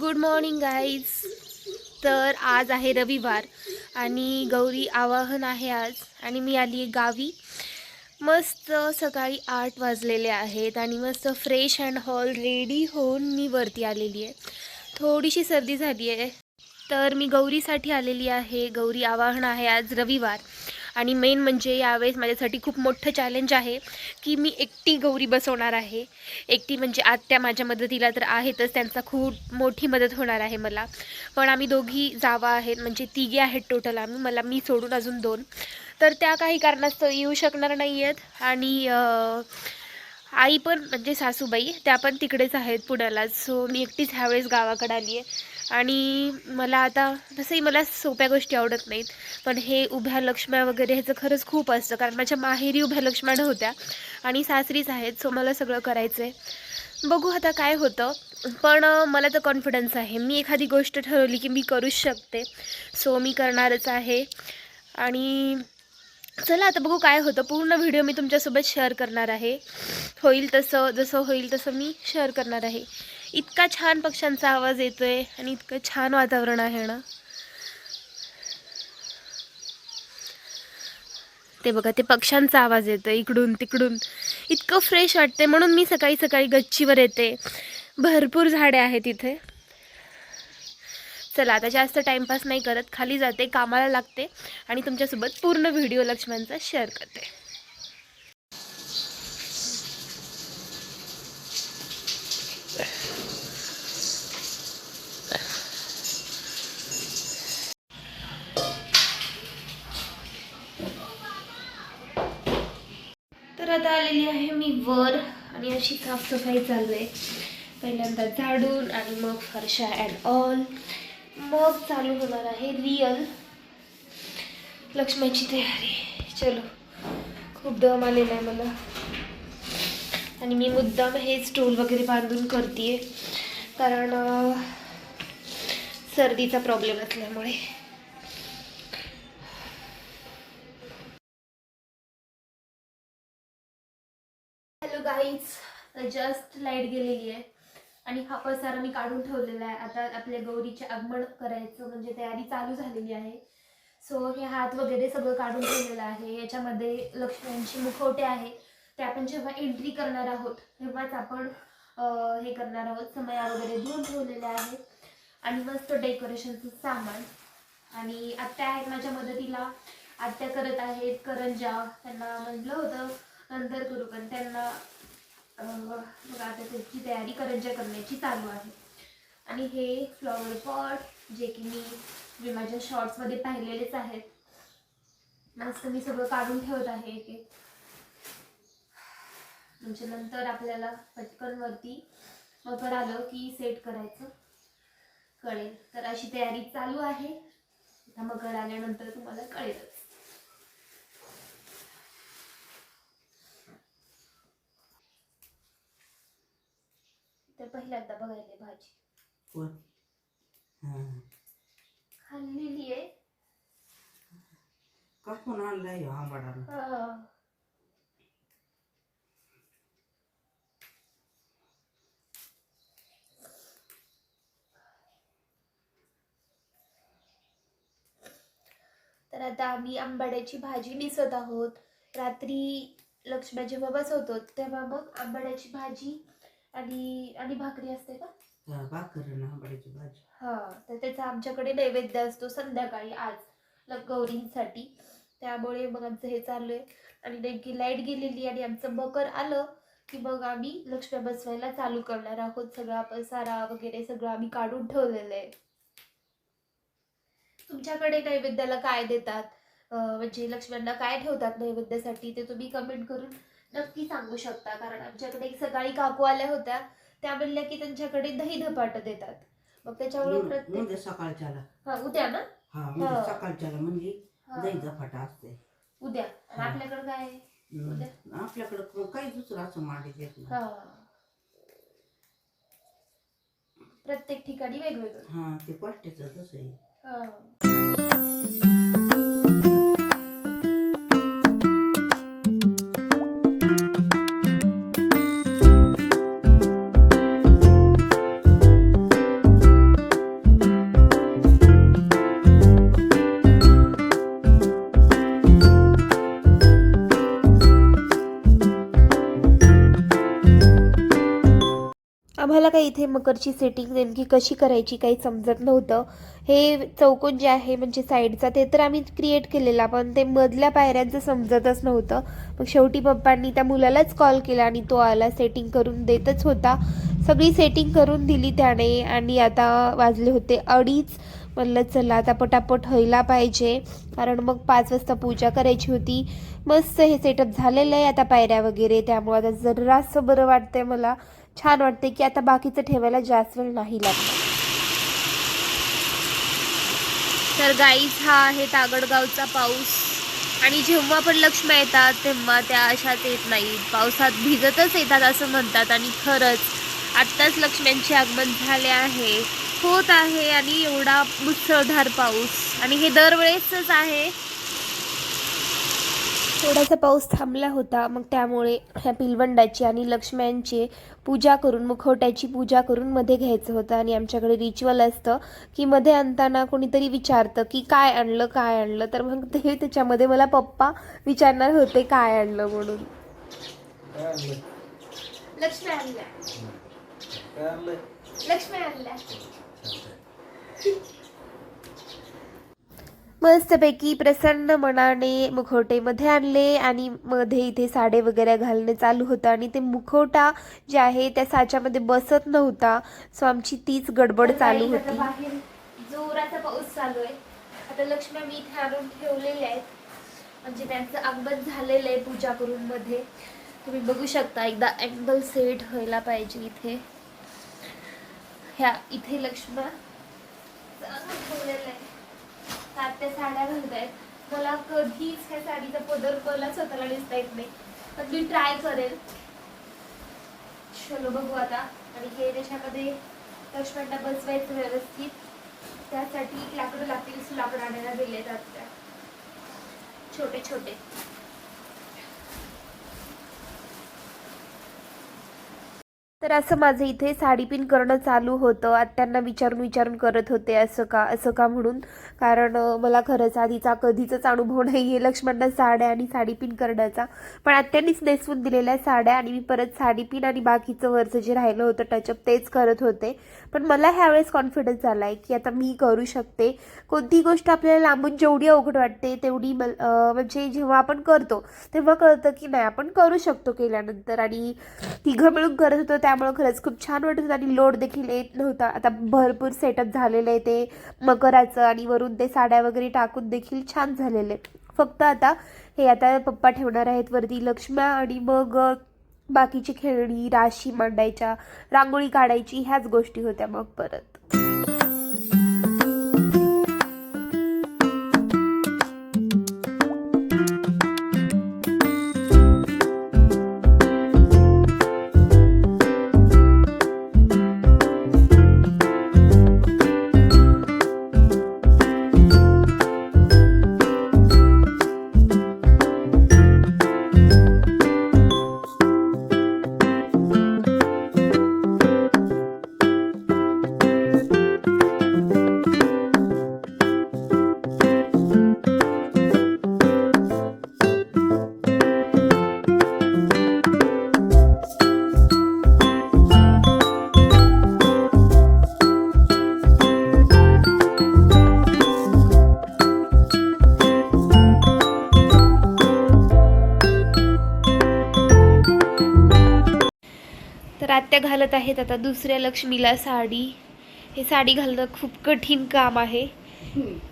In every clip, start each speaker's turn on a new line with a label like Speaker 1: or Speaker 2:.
Speaker 1: Good morning guys तर आज आहे रविवार आणि गौरी आवाहन आहे आज. आणि मी आली आहे गावी. मस्त सकाळी आठ वाजलेले आहेत आणि मस्त फ्रेश अँड हॉल रेडी होऊन मी वरती आलेली आहे. थोडीशी सर्दी झाली आहे. तर मी गौरीसाठी आलेली आहे. गौरी आवाहन आहे आज रविवार. आणि मेन म्हणजे यावेळेस माझ्यासाठी खूप मोठं चॅलेंज आहे की मी एकटी गौरी बसवणार आहे. एकटी म्हणजे आत्या माझ्या मदतीला तर आहेतच त्यांचा खूप मोठी मदत होणार आहे मला. पण आम्ही दोघी जावा आहेत म्हणजे तिघी आहेत टोटल आम्ही. मला मी सोडून अजून दोन. तर त्या काही कारणास्तव येऊ शकणार नाही आहेत आणि आई पण म्हणजे सासूबाई त्या पण तिकडेच आहेत पुण्याला. सो मी एकटीच ह्यावेळेस गावाकडे आली आहे आणि मला आता तसंही मला सोप्या गोष्टी आवडत नाहीत. पण हे उभ्या लक्ष्म्या वगैरे ह्याचं खरंच खूप असतं. कारण माझ्या माहेरी उभ्या लक्ष्म्या होत्या. आणि सासरीच आहेत सो मला सगळं करायचं आहे बघू आता काय होतं. पण मला तर कॉन्फिडन्स आहे. मी एखादी गोष्ट ठरवली की मी करूच शकते. सो मी करणारच आहे. आणि चला आता बघू काय होतं. पूर्ण व्हिडिओ मी तुमच्यासोबत शेअर करणार आहे. होईल तसं जसं होईल तसं मी शेअर करणार आहे. इतका छान पक्ष्यांचा आवाज येतोय आणि इतकं छान वातावरण आहे ना. ते बघा ते पक्ष्यांचा आवाज येतो इकडून तिकडून. इतकं फ्रेश वाटते म्हणून मी सकाळी सकाळी गच्चीवर येते. भरपूर झाडे आहेत इथे. चला आता जास्त टाईमपास नाही करत. खाली जाते कामाला लागते आणि तुमच्यासोबत पूर्ण व्हिडिओ लक्ष्मणचा शेअर करते. आता आलेली आहे मी वर आणि अशी साफसफाई चालू आहे. पहिल्यांदा झाडून आणि मग फरशा अँड ऑल मग चालू होणार आहे रिअल लक्ष्मीची तयारी. चलो खूप दम आलेला आहे मला. आणि मी मुद्दाम हे स्टूल वगैरे बांधून करते कारण सर्दीचा प्रॉब्लेम असल्यामुळे. तर जस्ट लाइट गेलेली आहे. आणि हा पसारा मी काढून ठेवलेला आहे. आता आपल्या गौरीचे आगमन करायचं म्हणजे तयारी चालू झालेली आहे. सो हे हात वगैरे सगळं काढून ठेवलेलं आहे. याच्यामध्ये लक्ष्म्यांची मुखवटे आहे. ते आपण जेव्हा एंट्री करणार आहोत तेव्हाच आपण हे करणार आहोत. समया वगैरे धुवून ठेवलेल्या आहेत. आणि मस्त डेकोरेशनचं सामान. आणि आत्या आहेत माझ्या मदतीला. आत्या करत आहेत करंजा. त्यांना म्हटलं होतं नंतर करू. पण त्यांना मग आता त्याची तयारी करंजा करण्याची चालू आहे. आणि हे फ्लॉवर पॉट जे की मी मी माझ्या शॉर्ट्समध्ये पाहिलेलेच आहेत. मस्त मी सगळं काढून ठेवत आहे एक एक. म्हणजे नंतर आपल्याला पटकन वरती मकर आलं की सेट करायचं. कळेल. तर अशी तयारी चालू आहे. आता मकर आल्यानंतर तुम्हाला कळेलच. पहिल्यांदा बघायला भाजी.
Speaker 2: हां.
Speaker 1: खाल्लेली आहे.
Speaker 2: कापून आणलाय ह्यो
Speaker 1: हा. तर आता आम्ही आंबाड्याची भाजी निसत आहोत. रात्री लक्ष्म्या जेव्हा बसवतो तेव्हा मग आंबाड्याची भाजी आणि आणि भाकरी असते का?
Speaker 2: त्या भाकर आंबाड्याची भाजी.
Speaker 1: हा तर त्याचा आमच्याकडे नैवेद्य असतो संध्याकाळी आज ल- गौरींसाठी. त्यामुळे मग आमचं हे चालू आहे. आणि नेमकी लाइट गेलेली आणि आमचं मकर आलं की मग आम्ही लक्ष्म्या बसवायला चालू करणार आहोत. सगळा पसारा वगैरे सगळं आम्ही काढून ठेवलेलं आहे. तुमच्याकडे नैवेद्याला काय देतात? अं, म्हणजे लक्ष्म्यांना काय ठेवतात नैवेद्यासाठी ते तुम्ही कमेंट करून नक्की सांगू शकता कारण आमच्याकडे सकाळी काकू आल्या होत्या त्या म्हणल्या की त्यांच्याकडे दही धपाट देतात. मग त्याच्यामुळे प्रत्येक
Speaker 2: म्हणजे सकाळच्याला.
Speaker 1: हा उद्या ना?
Speaker 2: हा
Speaker 1: हा.
Speaker 2: म्हणजे सकाळच्याला म्हणजे
Speaker 1: हा.
Speaker 2: दहीचा फाटा असते.
Speaker 1: उद्या. आणि
Speaker 2: हा.
Speaker 1: आपल्याकडे काय आहे? उद्या.
Speaker 2: आपल्याकडं काही दुसरं असं मांडी देत नाही.
Speaker 1: हा. प्रत्येक ठिकाणी वेगवेगळं.
Speaker 2: हा ते पट्ट्याचं तसं आहे.
Speaker 1: हा. इथे मकरची सेटिंग नेमकी कशी करायची काही समजत नव्हतं. हे चौकोन जे आहे म्हणजे साईडचा ते तर आम्ही क्रिएट केलेला पण ते मधल्या पायऱ्यांचं समजतच नव्हतं. मग शेवटी पप्पांनी त्या मुलालाच कॉल केला आणि तो आला सेटिंग करून देतच होता. सगळी सेटिंग करून दिली त्याने आणि आता वाजले होते अडीच. म्हणलं चला आता पटापट व्हायला पाहिजे. कारण मग पाच वाजता पूजा करायची होती. मस्त हे सेटअप झालेलं आहे आता पायऱ्या वगैरे त्यामुळे आता जरासं बरं वाटतंय मला. छान वाटते की आता बाकीचं ठेवायला जास्त वेळ नाही लागणार तर गाईच हा आहे तागडगावचा पाऊस. आणि जेव्हा पण लक्ष्म्या येतात तेव्हा त्या अशाच येत नाहीत. पावसात भिजतच येतात असं म्हणतात. आणि खरंच आत्ताच लक्ष्म्यांचे आगमन झाले आहे. होत आहे आणि एवढा मुसळधार पाऊस. आणि हे दरवेळेसच आहे. थोडासा पाऊस थांबला होता. मग त्यामुळे ह्या पिलवंडाची आणि लक्ष्म्यांची पूजा करून मुखवट्याची पूजा करून मध्ये घ्यायचं होतं. आणि आमच्याकडे रिच्युअल असतं की मध्ये आणताना कोणीतरी विचारतं की काय आणलं काय आणलं? तर मग ते त्याच्यामध्ये मला पप्पा विचारणार होते काय आणलं म्हणून. लक्ष्मी आणल्या. लक्ष्मी आणल्या. मस्तपैकी प्रसन्न मनाने मुखवटे मध्ये आणले आणि मध्ये इथे साडे वगैरे घालणे चालू होतं आणि ते मुखवटा जे आहे त्या साच्यामध्ये बसत नव्हता. सो आमची तीच गडबड चालू होती. जोराचा पाऊस चालू आहे. आता लक्ष्मी मी इथे आणून ठेवलेले आहेत. म्हणजे त्यांचं आगमन झालेलं आहे पूजा करून मध्ये. तुम्ही बघू शकता एकदा अँगल सेट व्हायला पाहिजे इथे. ह्या इथे लक्ष्म्या आणून ठेवलेलं आहे सात त्या साड्या घालतायत. मला कधीच ह्या साडीचा पदर मला स्वतःला दिसता येत नाही. पण मी ट्राय करेल. चलो बघू आता. आणि हे त्याच्यामध्ये लक्ष्मणला बसवायचं व्यवस्थित. त्यासाठी लाकडं लागतील लाकडं आणायला दिले जात छोटे छोटे. तर असं माझं इथे साडी पिन करणं चालू होतं. आत्यांना विचारून विचारून करत होते असं का असं का म्हणून. कारण मला खरंच आधीचा कधीचाच अनुभव नाही आहे लक्ष्मणना साड्या आणि साडी पिन करण्याचा. पण आत्यांनीच नेसवून दिलेल्या साड्या आणि मी परत साडी पिन आणि बाकीचं वरचं जे राहिलं होतं टचअप तेच करत होते. पण मला ह्यावेळेस कॉन्फिडन्स आला आहे की आता मी करू शकते. कोणती गोष्ट आपल्याला लांबून जेवढी अवघड वाटते तेवढी म्हणजे जेव्हा आपण करतो तेव्हा कळतं की नाही आपण करू शकतो केल्यानंतर. आणि तिघं मिळून करत होतो त्या त्यामुळं खरंच खूप छान वाटत होतं आणि लोड देखील येत नव्हता. आता भरपूर सेटअप झालेलं आहे ते मकराचं आणि वरून ते साड्या वगैरे टाकून देखील छान झालेलं आहे फक्त आता हे आता पप्पा ठेवणार आहेत वरती लक्ष्म्या आणि मग बाकीची खेळणी राशी मांडायच्या रांगोळी काढायची ह्याच गोष्टी होत्या मग परत. तर आत्या घालत आहेत आता दुसऱ्या लक्ष्मीला साडी. हे साडी घालणं खूप कठीण काम आहे.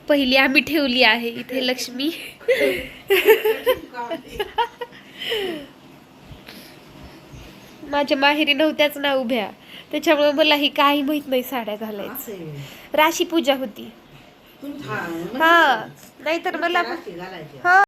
Speaker 1: पहिली आम्ही ठेवली आहे इथे लक्ष्मी. माझ्या माहेरी नव्हत्याच ना उभ्या. त्याच्यामुळे मलाही काही माहीत नाही साड्या घालायचं. राशी पूजा होती. हा नाहीतर मला. हा.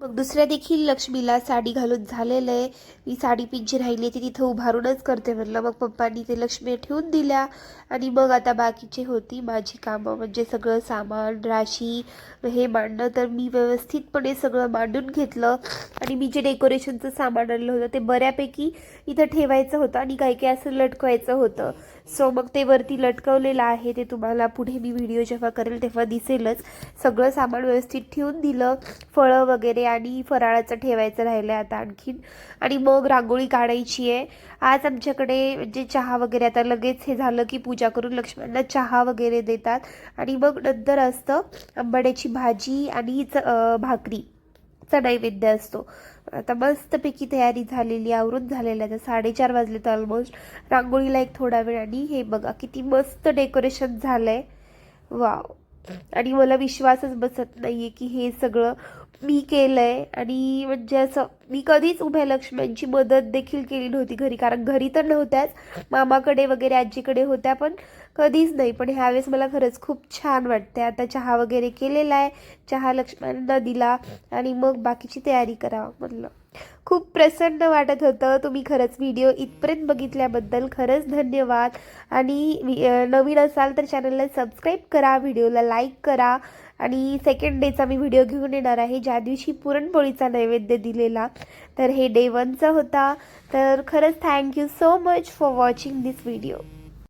Speaker 1: मग दुसऱ्या देखील लक्ष्मीला साडी घालून झालेलं आहे. मी साडी पिंजी राहिली ती तिथं उभारूनच करते म्हटलं. मग पप्पांनी ते लक्ष्मी ठेवून दिल्या. आणि मग आता बाकीची होती माझी कामं म्हणजे सगळं सामान राशी हे मांडणं. तर मी व्यवस्थितपणे सगळं मांडून घेतलं. आणि मी जे डेकोरेशनचं सामान आणलं होतं ते बऱ्यापैकी इथं ठेवायचं होतं आणि काही काही असं लटकवायचं होतं. सो मग ते वरती लटकवलेलं आहे ते तुम्हाला पुढे मी व्हिडिओ जेव्हा करेल तेव्हा दिसेलच. सगळं सामान व्यवस्थित ठेवून दिलं. फळं वगैरे आणि फराळाचं ठेवायचं राहिलं आहे आता आणखीन. आणि मग रांगोळी काढायची आहे. आज आमच्याकडे म्हणजे चहा वगैरे आता लगेच हे झालं की पूजा करून लक्ष्मणला चहा वगैरे देतात. आणि मग नंतर असतं आंबाड्याची भाजी आणि च भाकरी. चा नैवेद्य असतो. आता मस्तपैकी तयारी झालेली आवरून झालेलं आहे. आता साडेचार वाजले तर ऑलमोस्ट रांगोळीला एक थोडा वेळ आणि हे बघा किती मस्त डेकोरेशन झालं आहे वाव आणि मला विश्वासच बसत नाही आहे की हे सगळं मी केलं आहे आणि म्हणजे असं मी कधीच उभ्या लक्ष्म्यांची मदत देखील केली नव्हती घरी कारण घरी तर नव्हत्याच. मामाकडे वगैरे आजीकडे होत्या पण कधीच नाही. पण ह्यावेळेस मला खरंच खूप छान वाटते आता चहा वगैरे केलेला आहे चहा लक्ष्म्यांना दिला आणि मग बाकीची तयारी करावं म्हटलं खूप प्रसन्न वाटत होतं. तुम्ही खरंच व्हिडिओ इथपर्यंत बघितल्याबद्दल खरंच धन्यवाद. आणि वि- नवीन असाल तर चॅनलला सबस्क्राईब करा व्हिडिओला लाईक करा. आणि सेकंड डेचा मी व्हिडिओ घेऊन येणार आहे ज्या दिवशी पुरणपोळीचा नैवेद्य दिलेला. तर हे डे वनचा होता. तर खरंच thank you so much for watching this video